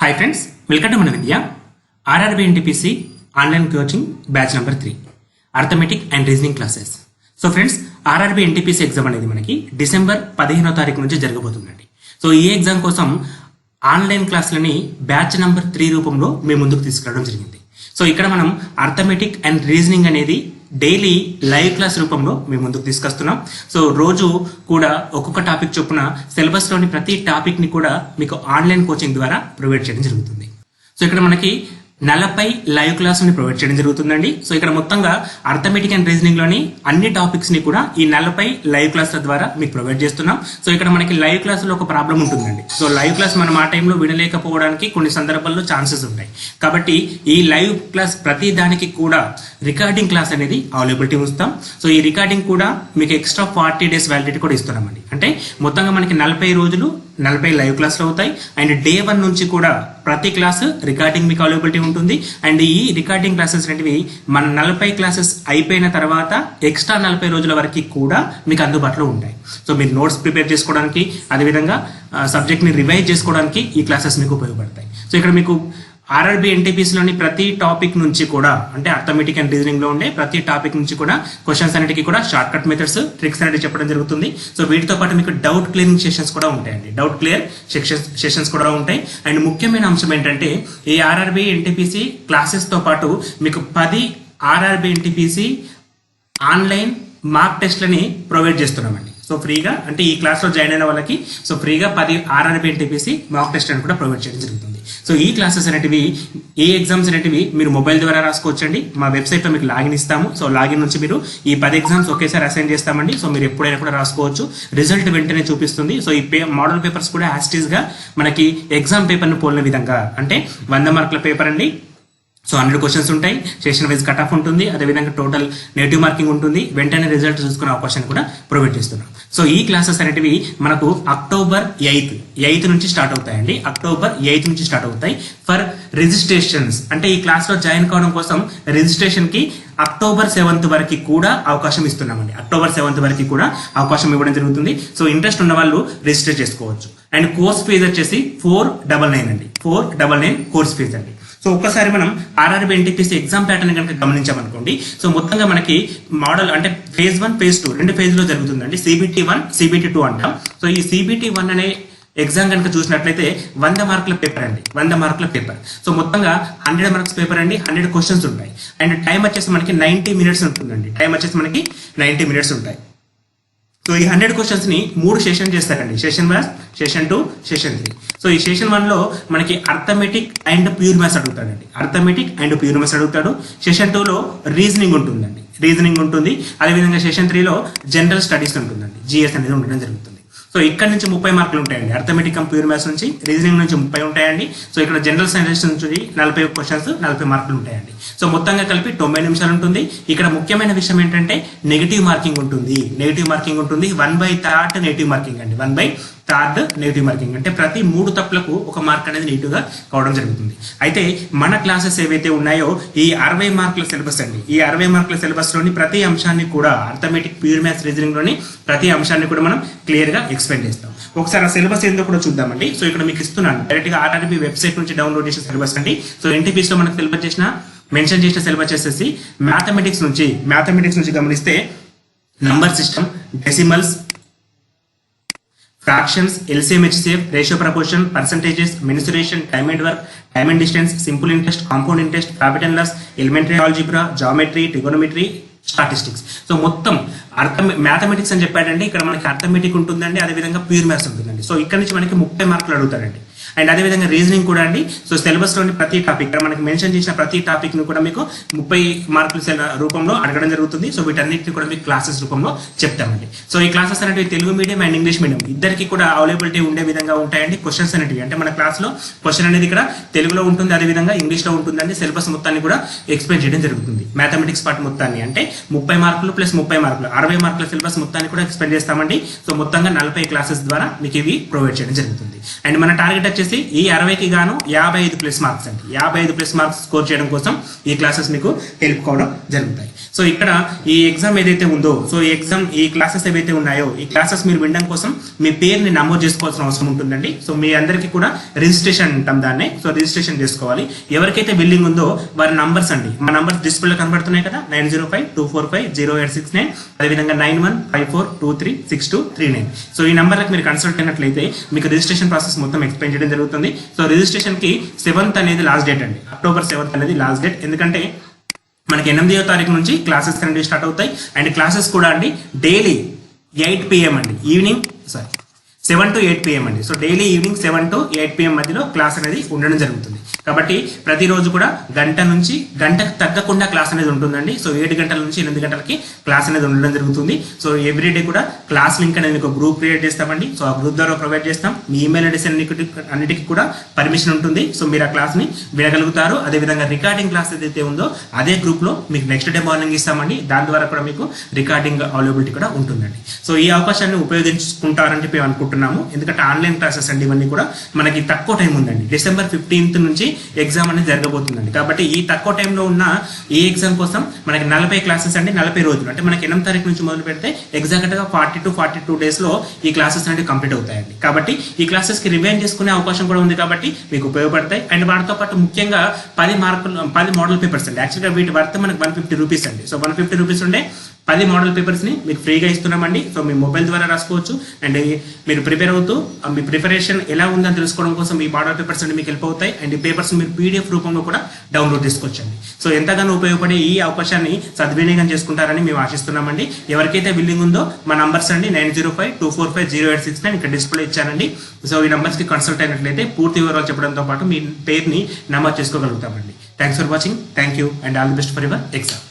Hi friends welcome to మన విద్య. RRB NTPC online coaching batch number three arithmetic and reasoning classes so friends RRB NTPC exam అనేది మనకి December పదిహేనో తారీఖు నుంచి జరగబోతుందండి. సో ఈ ఎగ్జామ్ కోసం ఆన్లైన్ క్లాసులని బ్యాచ్ నెంబర్ త్రీ రూపంలో మేము ముందుకు తీసుకురావడం జరిగింది. సో ఇక్కడ మనం అర్థమెటిక్ అండ్ రీజనింగ్ అనేది డైలీ లైవ్ క్లాస్ రూపంలో మేము ముందుకు తీసుకొస్తున్నాం. సో రోజు కూడా ఒక్కొక్క టాపిక్ చొప్పున సిలబస్లోని ప్రతి టాపిక్ని కూడా మీకు ఆన్లైన్ కోచింగ్ ద్వారా ప్రొవైడ్ చేయడం జరుగుతుంది. సో ఇక్కడ మనకి నలభై లైవ్ క్లాసుని ప్రొవైడ్ చేయడం జరుగుతుందండి. సో ఇక్కడ మొత్తంగా అర్థమెటిక్ అండ్ రీజనింగ్లోని అన్ని టాపిక్స్ని కూడా ఈ నలభై లైవ్ క్లాసుల ద్వారా మీకు ప్రొవైడ్ చేస్తున్నాం. సో ఇక్కడ మనకి లైవ్ క్లాసులో ఒక ప్రాబ్లం ఉంటుందండి. సో లైవ్ క్లాస్ మనం ఆ టైంలో వినలేకపోవడానికి కొన్ని సందర్భాల్లో ఛాన్సెస్ ఉంటాయి. కాబట్టి ఈ లైవ్ క్లాస్ ప్రతి దానికి కూడా రికార్డింగ్ క్లాస్ అనేది అవైలబిలిటీ ఉంచుతాం. సో ఈ రికార్డింగ్ కూడా మీకు ఎక్స్ట్రా ఫార్టీ డేస్ వ్యాలిడిటీ కూడా ఇస్తున్నామండి. అంటే మొత్తంగా మనకి నలభై రోజులు నలభై లైవ్ క్లాసులు అవుతాయి. అండ్ డే వన్ నుంచి కూడా ప్రతి క్లాసు రికార్డింగ్ మీకు అవైలబిలిటీ ఉంటుంది. అండ్ ఈ రికార్డింగ్ క్లాసెస్ అనేవి మన నలభై క్లాసెస్ అయిపోయిన తర్వాత ఎక్స్ట్రా నలభై రోజుల వరకు కూడా మీకు అందుబాటులో ఉంటాయి. సో మీరు నోట్స్ ప్రిపేర్ చేసుకోవడానికి అదేవిధంగా సబ్జెక్ట్ని రివైజ్ చేసుకోవడానికి ఈ క్లాసెస్ మీకు ఉపయోగపడతాయి. సో ఇక్కడ మీకు ఆర్ఆర్బి ఎన్టీపీసీలోని ప్రతి టాపిక్ నుంచి కూడా అంటే అర్థమెటిక్ అండ్ రీజనింగ్లో ఉండే ప్రతి టాపిక్ నుంచి కూడా క్వశ్చన్స్ అన్నిటికీ కూడా షార్ట్ కట్ మెథడ్స్ ట్రిక్స్ అనేది చెప్పడం జరుగుతుంది. సో వీటితో పాటు మీకు డౌట్ క్లియరింగ్ సెషన్స్ కూడా ఉంటాయండి. డౌట్ క్లియర్ సెషన్స్ సెషన్స్ కూడా ఉంటాయి. అండ్ ముఖ్యమైన అంశం ఏంటంటే ఈ ఆర్ఆర్బి ఎన్టీపీసీ క్లాసెస్తో పాటు మీకు పది ఆర్ఆర్బి ఎన్టీపీసీ ఆన్లైన్ మార్క్ టెస్ట్లని ప్రొవైడ్ చేస్తున్నామండి. సో ఫ్రీగా అంటే ఈ క్లాస్లో జాయిన్ అయిన వాళ్ళకి సో ఫ్రీగా పది ఆర్ఆర్బి ఎన్టీపీసీ మార్క్ టెస్ట్ అని కూడా ప్రొవైడ్ చేయడం జరుగుతుంది. సో ఈ క్లాసెస్ అనేటివి ఏ ఎగ్జామ్స్ అనేటివి మీరు మొబైల్ ద్వారా రాసుకోవచ్చండి? మా వెబ్సైట్లో మీకు లాగిన్ ఇస్తాము. సో లాగిన్ నుంచి మీరు ఈ పది ఎగ్జామ్స్ ఒకేసారి అసైన్ చేస్తామండి. సో మీరు ఎప్పుడైనా కూడా రాసుకోవచ్చు. రిజల్ట్ వెంటనే చూపిస్తుంది. సో ఈ పే మోడల్ పేపర్స్ కూడా యాస్టీస్గా మనకి ఎగ్జామ్ పేపర్ని పోలిన విధంగా. అంటే వంద మార్కుల పేపర్ అండి. సో హండ్రెడ్ క్వశ్చన్స్ ఉంటాయి. సెషన్ వైజ్ కట్ ఆఫ్ ఉంటుంది. అదేవిధంగా టోటల్ నెగిటివ్ మార్కింగ్ ఉంటుంది. వెంటనే రిజల్ట్ చూసుకునే అవకాశం కూడా ప్రొవైడ్ చేస్తున్నాం. సో ఈ క్లాసెస్ అనేటివి మనకు అక్టోబర్ ఎయిత్ ఎయిత్ నుంచి స్టార్ట్ అవుతాయండి. అక్టోబర్ ఎయిత్ నుంచి స్టార్ట్ అవుతాయి. ఫర్ రిజిస్ట్రేషన్స్ అంటే ఈ క్లాస్లో జాయిన్ కావడం కోసం రిజిస్ట్రేషన్కి అక్టోబర్ సెవెంత్ వరకు కూడా అవకాశం ఇస్తున్నామండి. అక్టోబర్ సెవెంత్ వరకు కూడా అవకాశం ఇవ్వడం జరుగుతుంది. సో ఇంట్రెస్ట్ ఉన్న వాళ్ళు రిజిస్టర్ చేసుకోవచ్చు. అండ్ కోర్స్ ఫీజు వచ్చేసి ఫోర్ డబల్ నైన్ అండి. Four double nine course fee అండి. సో ఒక్కసారి మనం ఆర్ఆర్బి ఎన్టీపీసీ ఎగ్జామ్ ప్యాటర్న్ కనుక గమనించామనుకోండి. సో మొత్తంగా మనకి మోడల్ అంటే ఫేజ్ వన్ ఫేజ్ టూ రెండు ఫేజ్లో జరుగుతుందండి. సిబిటి వన్ సిబిటి టూ అంటాం. సో ఈ సిబిటి వన్ అనే ఎగ్జామ్ కనుక చూసినట్లయితే వంద మార్కుల పేపర్ అండి. వంద మార్కుల పేపర్ సో మొత్తంగా హండ్రెడ్ మార్క్స్ పేపర్ అండి. హండ్రెడ్ క్వశ్చన్స్ ఉంటాయి. అండ్ టైం వచ్చేసి మనకి నైంటీ మినిట్స్ ఉంటుందండి. టైం వచ్చేసి మనకి నైంటీ మినిట్స్ ఉంటాయి. సో ఈ హండ్రెడ్ క్వశ్చన్స్ని మూడు సెషన్ చేస్తారండి. Session one session two session three so ఈ సెషన్ వన్లో మనకి అర్థమెటిక్ అండ్ ప్యూర్ మ్యాథ్స్ అడుగుతాడండి. అర్థమెటిక్ అండ్ ప్యూర్ మ్యాథ్స్ అడుగుతాడు. సెషన్ టూ లో రీజనింగ్ ఉంటుందండి. రీజనింగ్ ఉంటుంది. అదేవిధంగా సెషన్ త్రీలో జనరల్ స్టడీస్ ఉంటుందండి. జిఎస్ అనేది ఉండడం జరుగుతుంది. సో ఇక్కడ నుంచి ముప్పై మార్కులు ఉంటాయండి. అర్థమెటిక్ అండ్ ప్యూర్ మ్యాథ్స్ నుంచి రీజనింగ్ నుంచి ముప్పై ఉంటాయండి. సో ఇక్కడ జనరల్ సైన్స్ నుంచి నలభై క్వశ్చన్స్ నలభై మార్కులు ఉంటాయండి. సో మొత్తంగా కలిపి తొంభై నిమిషాలు ఉంటుంది. ఇక్కడ ముఖ్యమైన విషయం ఏంటంటే నెగిటివ్ మార్కింగ్ ఉంటుంది. నెగిటివ్ మార్కింగ్ ఉంటుంది. One by third negative marking అండి. One by third negative marking అంటే ప్రతి మూడు తప్పులకు ఒక మార్క్ అనేది నెగిటివ్గా కావడం జరుగుతుంది. అయితే మన క్లాసెస్ ఏవైతే ఉన్నాయో ఈ అరవై మార్కుల సిలబస్ అండి. ఈ అరవై మార్కుల సిలబస్లోని ప్రతి అంశాన్ని కూడా అర్థమెటిక్ ప్యూర్ మ్యాథ్స్ రీజనింగ్లోని ప్రతి అంశాన్ని కూడా మనం క్లియర్గా ఎక్స్ప్లెయిన్ చేస్తాం. ఒకసారి ఆ సిలబస్ ఏందో కూడా చూద్దామండి. సో ఇక్కడ మీకు ఇస్తున్నాను. డైరెక్ట్గా ఆర్ఆర్బీ వెబ్సైట్ నుంచి డౌన్లోడ్ చేసిన సిలబస్ అండి. సో ఎన్టీపీస్లో మనకు సిలబస్ చేసిన మెన్షన్ చేసిన సిలబస్ చేసేసి మ్యాథమెటిక్స్ నుంచి మ్యాథమెటిక్స్ నుంచి గమనిస్తే number system decimals fractions LCM HCF ratio proportion percentages mensuration time and work time and distance simple interest compound interest profit and loss elementary algebra geometry trigonometry statistics so మొత్తం అర్థ mathematics అని చెప్పాడండి. ఇక్కడ మనకి arithmetic ఉంటుందండి. అదేవిధంగా pure maths ఉంటుందండి. So ఇక్కడ నుంచి మనకి ముప్పై మార్కులు అడుగుతారండి అండ్ అదేవిధంగా రీజనింగ్ కూడా అండి. సో సిలబస్లోని ప్రతి టాపిక్ ఇక్కడ మనకి మెన్షన్ చేసిన ప్రతి టాపిక్ను కూడా మీకు ముప్పై మార్కుల రూపంలో అడగడం జరుగుతుంది. సో వీటన్నిటిని కూడా మీకు క్లాసెస్ రూపంలో చెప్తామండి. సో ఈ క్లాసెస్ అనేవి Telugu medium and English medium ఇద్దరికి కూడా అవైలబిలిటీ ఉండే విధంగా ఉంటాయండి క్వశ్చన్స్ అనేటివి. అంటే మన క్లాస్లో క్వశ్చన్ అనేది ఇక్కడ తెలుగులో ఉంటుంది అదేవిధంగా ఇంగ్లీష్లో ఉంటుందండి. సిలబస్ మొత్తాన్ని కూడా ఎక్స్ప్లెయిన్ చేయడం జరుగుతుంది. మ్యాథమెటిక్స్ పార్ట్ మొత్తాన్ని. అంటే ముప్పై మార్కులు ప్లస్ ముప్పై మార్కులు అరవై మార్కుల సిలబస్ మొత్తాన్ని కూడా ఎక్స్ప్లెయిన్ చేస్తామండి. సో మొత్తంగా నలభై క్లాసెస్ ద్వారా మీకు ఇవి ప్రొవైడ్ చేయడం జరుగుతుంది. అండ్ మన టార్గెట్ వచ్చేసి ఈ అరవైకి గాను యాభై ఐదు ప్లస్ మార్క్స్ అండి. యాభై ఐదు ప్లస్ మార్క్స్ స్కోర్ చేయడం కోసం ఈ క్లాసెస్ మీకు హెల్ప్ కావడం జరుగుతాయి. సో ఇక్కడ ఈ ఎగ్జామ్ ఏదైతే ఉందో సో ఈ ఎగ్జామ్ ఈ క్లాసెస్ ఏవైతే ఉన్నాయో ఈ క్లాసెస్ మీరు వినడం కోసం మీ పేరుని నమోదు చేసుకోవాల్సిన అవసరం ఉంటుందండి. సో మీ అందరికీ కూడా రిజిస్ట్రేషన్ ఉంటాం దాన్ని. సో రిజిస్ట్రేషన్ చేసుకోవాలి. ఎవరికైతే బిల్డింగ్ ఉందో వారి నంబర్స్ అండి. మా నంబర్స్ డిస్ప్లేలో కనబడుతున్నాయి కదా nine zero five two four five zero eight six nine. అదేవిధంగా nine one five four two three six two three nine. So ఈ నంబర్లకు మీరు కన్సల్ట్ అయినట్లయితే మీకు రిజిస్ట్రేషన్ ప్రాసెస్ మొత్తం ఎక్స్ప్లెయిన్ చేయడం జరుగుతుంది. సో రిజిస్ట్రేషన్కి సెవెంత్ అనేది లాస్ట్ డేట్ అండి. అక్టోబర్ సెవెంత్ అనేది లాస్ట్ డేట్ ఎందుకంటే మనకి ఎనిమిదవ తారీఖు నుంచి క్లాసెస్ అనేవి స్టార్ట్ అవుతాయి. అండ్ క్లాసెస్ కూడా అండి డైలీ ఎయిట్ పిఎం అండి. Evening seven to eight PM అండి. So daily evening seven to eight PM మధ్యలో క్లాస్ అనేది ఉండడం జరుగుతుంది. కాబట్టి ప్రతిరోజు కూడా గంట నుంచి గంటకు తగ్గకుండా క్లాస్ అనేది ఉంటుందండి. సో ఏడు గంటల నుంచి ఎనిమిది గంటలకి క్లాస్ అనేది ఉండడం జరుగుతుంది. సో ఎవ్రీడే కూడా క్లాస్ లింక్ అనేది ఒక గ్రూప్ క్రియేట్ చేస్తామండి. సో ఆ గ్రూప్ ద్వారా ప్రొవైడ్ చేస్తాం. మీ ఈమెయిల్ అడ్రస్ అన్నిటి అన్నిటికీ కూడా పర్మిషన్ ఉంటుంది. సో మీరు ఆ క్లాస్ని వినగలుగుతారు. అదేవిధంగా రికార్డింగ్ క్లాస్ ఏదైతే ఉందో అదే గ్రూప్లో మీకు నెక్స్ట్ డే మార్నింగ్ ఇస్తామండి. దాని ద్వారా కూడా మీకు రికార్డింగ్ అవైలబిలిటీ కూడా ఉంటుందండి. సో ఈ అవకాశాన్ని ఉపయోగించుకుంటారని చెప్పి అనుకుంటున్నాము ఎందుకంటే ఆన్లైన్ క్లాసెస్ అండి ఇవన్నీ కూడా. మనకి తక్కువ టైం ఉందండి. డిసెంబర్ ఫిఫ్టీన్త్ నుంచి ఎగ్జామ్ అనేది జరగబోతుందండి. కాబట్టి ఈ తక్కువ టైంలో ఉన్న ఈ ఎగ్జామ్ కోసం మనకి నలభై క్లాసెస్ అండి నలభై రోజులు. అంటే మనకి ఎనిమిది తారీఖు నుంచి మొదలు పెడితే ఎగ్జాక్ట్గా ఫార్టీ టు ఫార్టీ టూ డేస్లో ఈ క్లాసెస్ అనేవి కంప్లీట్ అవుతాయండి. కాబట్టి ఈ క్లాసెస్కి రివైన్ చేసుకునే అవకాశం కూడా ఉంది కాబట్టి మీకు ఉపయోగపడతాయి. అండ్ వాటితో పాటు ముఖ్యంగా పది మార్కులు పది మోడల్ పేపర్స్ అండి. యాక్చువల్గా వీటి వర్త్ మనకి వన్ ఫిఫ్టీ రూపీస్ అండి. సో వన్ ఫిఫ్టీ రూపీస్ ఉండే పది మోడల్ పేపర్స్ని మీకు ఫ్రీగా ఇస్తున్నామండి. సో మీ మొబైల్ ద్వారా రాసుకోవచ్చు. అండ్ మీరు ప్రిపేర్ అవుతూ మీ ప్రిపరేషన్ ఎలా ఉందని తెలుసుకోవడం కోసం ఈ మోడల్ పేపర్స్ అండి మీకు హెల్ప్ అవుతాయి. అండ్ ఈ పేపర్స్ మీరు పీడిఎఫ్ రూపంలో కూడా డౌన్లోడ్ చేసుకోవచ్చండి. సో ఎంతగానో ఉపయోగపడే ఈ అవకాశాన్ని సద్వినియోగం చేసుకుంటారని మేము ఆశిస్తున్నామండి. ఎవరికైతే బిల్లింగ్ ఉందో మా నంబర్స్ అండి nine zero five two four five zero eight six nine ఇక్కడ డిస్ప్లే ఇచ్చానండి సో ఈ నంబర్స్కి కన్సల్ట్ అయినట్లయితే పూర్తి వివరాలు చెప్పడంతో పాటు మీ పేరుని నమోదు చేసుకోగలుగుతామండి. Thanks for watching thank you and all the best for your exam